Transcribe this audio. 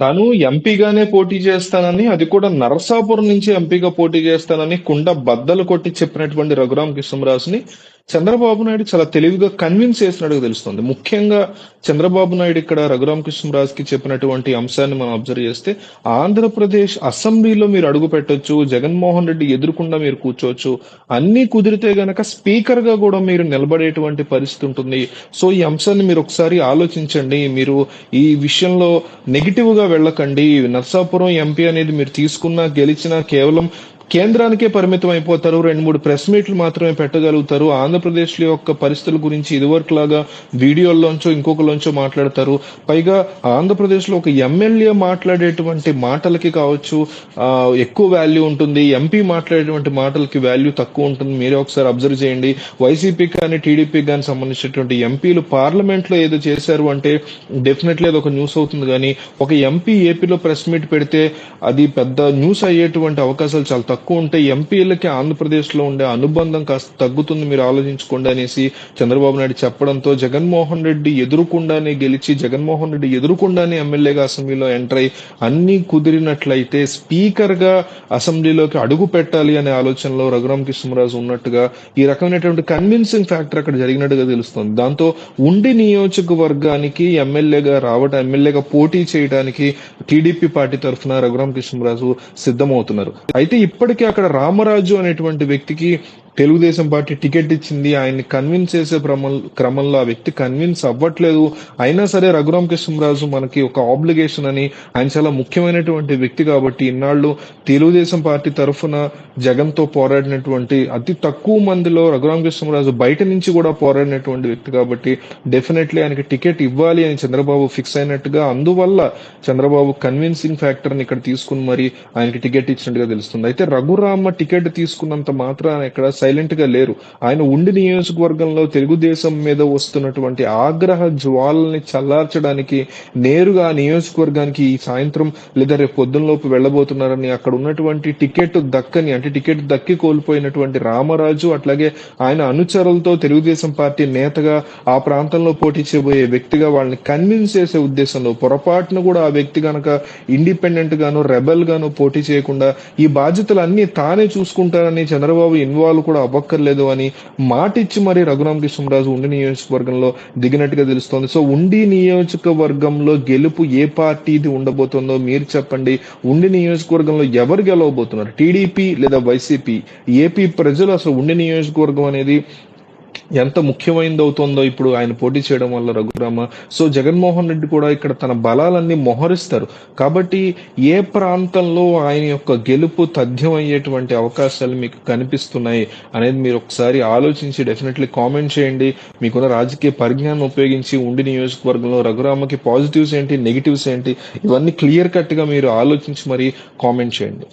తాను ఎంపీగానే పోటీ చేస్తానని అది కూడా నరసాపురం నుంచి ఎంపీగా పోటీ చేస్తానని కుండ బద్దలు కొట్టి చెప్పినటువంటి రఘురామ కృష్ణరాజుని చంద్రబాబు నాయుడు చాలా తెలివిగా కన్విన్స్ చేసినట్టుగా తెలుస్తుంది. ముఖ్యంగా చంద్రబాబు నాయుడు ఇక్కడ రఘురామ కృష్ణరాజుకి చెప్పినటువంటి అంశాన్ని మనం అబ్జర్వ్ చేస్తే ఆంధ్రప్రదేశ్ అసెంబ్లీలో మీరు అడుగు పెట్టొచ్చు జగన్మోహన్ రెడ్డి ఎదురుకుండా మీరు కూర్చోవచ్చు అన్ని కుదిరితే గనక స్పీకర్గా కూడా మీరు నిలబడేటువంటి పరిస్థితి ఉంటుంది. సో ఈ అంశాన్ని మీరు ఒకసారి ఆలోచించండి. మీరు ఈ విషయంలో నెగిటివ్గా వెళ్ళకండి. నర్సాపురం ఎంపీ అనేది మీరు తీసుకున్నా గెలిచినా కేవలం కేంద్రానికే పరిమితం అయిపోతారు. రెండు మూడు ప్రెస్ మీట్లు మాత్రమే పెట్టగలుగుతారు. ఆంధ్రప్రదేశ్ యొక్క పరిస్థితుల గురించి ఇదివరకు లాగా వీడియోల్లోంచో ఇంకొకలోంచో మాట్లాడతారు. పైగా ఆంధ్రప్రదేశ్లో ఒక ఎమ్మెల్యే మాట్లాడేటువంటి మాటలకి కావచ్చు ఎక్కువ వాల్యూ ఉంటుంది. ఎంపీ మాట్లాడేటువంటి మాటలకి వాల్యూ తక్కువ ఉంటుంది. మీరే ఒకసారి అబ్జర్వ్ చేయండి. వైసీపీ కానీ టీడీపీ కానీ సంబంధించినటువంటి ఎంపీలు పార్లమెంట్లో ఏదో చేశారు అంటే డెఫినెట్లీ అది ఒక న్యూస్ అవుతుంది. కానీ ఒక ఎంపీ ఏపీలో ప్రెస్ మీట్ పెడితే అది పెద్ద న్యూస్ అయ్యేటువంటి అవకాశాలు చాలా తక్కువ ఉంటే ఎంపీలకి ఆంధ్రప్రదేశ్లో ఉండే అనుబంధం కాస్త తగ్గుతుంది మీరు ఆలోచించుకోండి అనేసి చంద్రబాబు నాయుడు చెప్పడంతో జగన్మోహన్ రెడ్డి ఎదురుకుండానే గెలిచి జగన్మోహన్ రెడ్డి ఎదురుకుండానే ఎమ్మెల్యేగా అసెంబ్లీలో ఎంటర్ అయి అన్ని కుదిరినట్లయితే స్పీకర్గా అసెంబ్లీలోకి అడుగు పెట్టాలి అనే ఆలోచనలో రఘురామ కృష్ణరాజు ఉన్నట్టుగా ఈ రకమైనటువంటి కన్విన్సింగ్ ఫ్యాక్టర్ అక్కడ జరిగినట్టుగా తెలుస్తుంది. దాంతో ఉండి నియోజకవర్గానికి ఎమ్మెల్యేగా రావడం ఎమ్మెల్యేగా పోటీ చేయడానికి టీడీపీ పార్టీ తరఫున రఘురామ కృష్ణరాజు సిద్ధమవుతున్నారు. అయితే ఇప్పటి ఇప్పటికీ అక్కడ రామరాజు అనేటువంటి వ్యక్తికి తెలుగుదేశం పార్టీ టికెట్ ఇచ్చింది. ఆయన్ని కన్విన్స్ చేసే క్రమం- క్రమంలో ఆ వ్యక్తి కన్విన్స్ అవ్వట్లేదు. అయినా సరే రఘురామ కృష్ణరాజు మనకి ఒక ఆబ్లిగేషన్ అని ఆయన చాలా ముఖ్యమైనటువంటి వ్యక్తి కాబట్టి ఇన్నాళ్ళు తెలుగుదేశం పార్టీ తరఫున జగన్తో పోరాడినటువంటి అతి తక్కువ మందిలో రఘురామ కృష్ణరాజు బయట నుంచి కూడా పోరాడినటువంటి వ్యక్తి కాబట్టి డెఫినెట్లీ ఆయనకి టికెట్ ఇవ్వాలి అని చంద్రబాబు ఫిక్స్ అయినట్టుగా. అందువల్ల చంద్రబాబు కన్విన్సింగ్ ఫ్యాక్టర్ని ఇక్కడ తీసుకుని మరి ఆయనకి టికెట్ ఇచ్చినట్టుగా తెలుస్తుంది. అయితే రఘురామ టికెట్ తీసుకున్నంత మాత్రాన ఇక్కడ సైలెంట్గా లేరు. ఆయన ఉండి నియోజకవర్గంలో తెలుగుదేశం మీద వస్తున్నటువంటి ఆగ్రహ జ్వాలని చల్లార్చడానికి నేరుగా ఆ నియోజకవర్గానికి ఈ సాయంత్రం లేదా రేపు పొద్దునలోపు వెళ్ళబోతున్నారని అక్కడ ఉన్నటువంటి టికెట్ దక్కని అంటే టికెట్ దక్కి కోల్పోయినటువంటి రామరాజు అట్లాగే ఆయన అనుచరులతో తెలుగుదేశం పార్టీ నేతగా ఆ ప్రాంతంలో పోటీ చేయబోయే వ్యక్తిగా వాళ్ళని కన్విన్స్ చేసే ఉద్దేశంలో పొరపాటును కూడా ఆ వ్యక్తి గనక ఇండిపెండెంట్ గాను రెబల్ గాను పోటీ చేయకుండా ఈ బాధ్యతలు అన్ని తానే చూసుకుంటారని చంద్రబాబు ఇన్వాల్వ్ కూడా అవ్వక్కర్లేదు అని మాటిచ్చి మరి రఘురామ కృష్ణరాజు ఉండి నియోజకవర్గంలో దిగినట్టుగా తెలుస్తోంది. సో ఉండి నియోజకవర్గంలో గెలుపు ఏ పార్టీది ఉండబోతుందో మీరు చెప్పండి. ఉండి నియోజకవర్గంలో ఎవరు గెలవబోతున్నారు? టీడీపీ లేదా వైసీపీ? ఏపీ ప్రజలు అసలు ఉండి నియోజకవర్గం అనేది ఎంత ముఖ్యమైనది అవుతుందో ఇప్పుడు ఆయన పోటీ చేయడం వల్ల రఘురామ. సో జగన్మోహన్ రెడ్డి కూడా ఇక్కడ తన బలాలన్నీ మొహరిస్తారు. కాబట్టి ఏ ప్రాంతంలో ఆయన యొక్క గెలుపు తథ్యం అయ్యేటువంటి అవకాశాలు మీకు కనిపిస్తున్నాయి అనేది మీరు ఒకసారి ఆలోచించి డెఫినెట్లీ కామెంట్ చేయండి. మీకున్న రాజకీయ పరిజ్ఞానం ఉపయోగించి ఉండి నియోజకవర్గంలో రఘురామకి పాజిటివ్స్ ఏంటి నెగిటివ్స్ ఏంటి ఇవన్నీ క్లియర్ కట్గా మీరు ఆలోచించి మరి కామెంట్ చేయండి.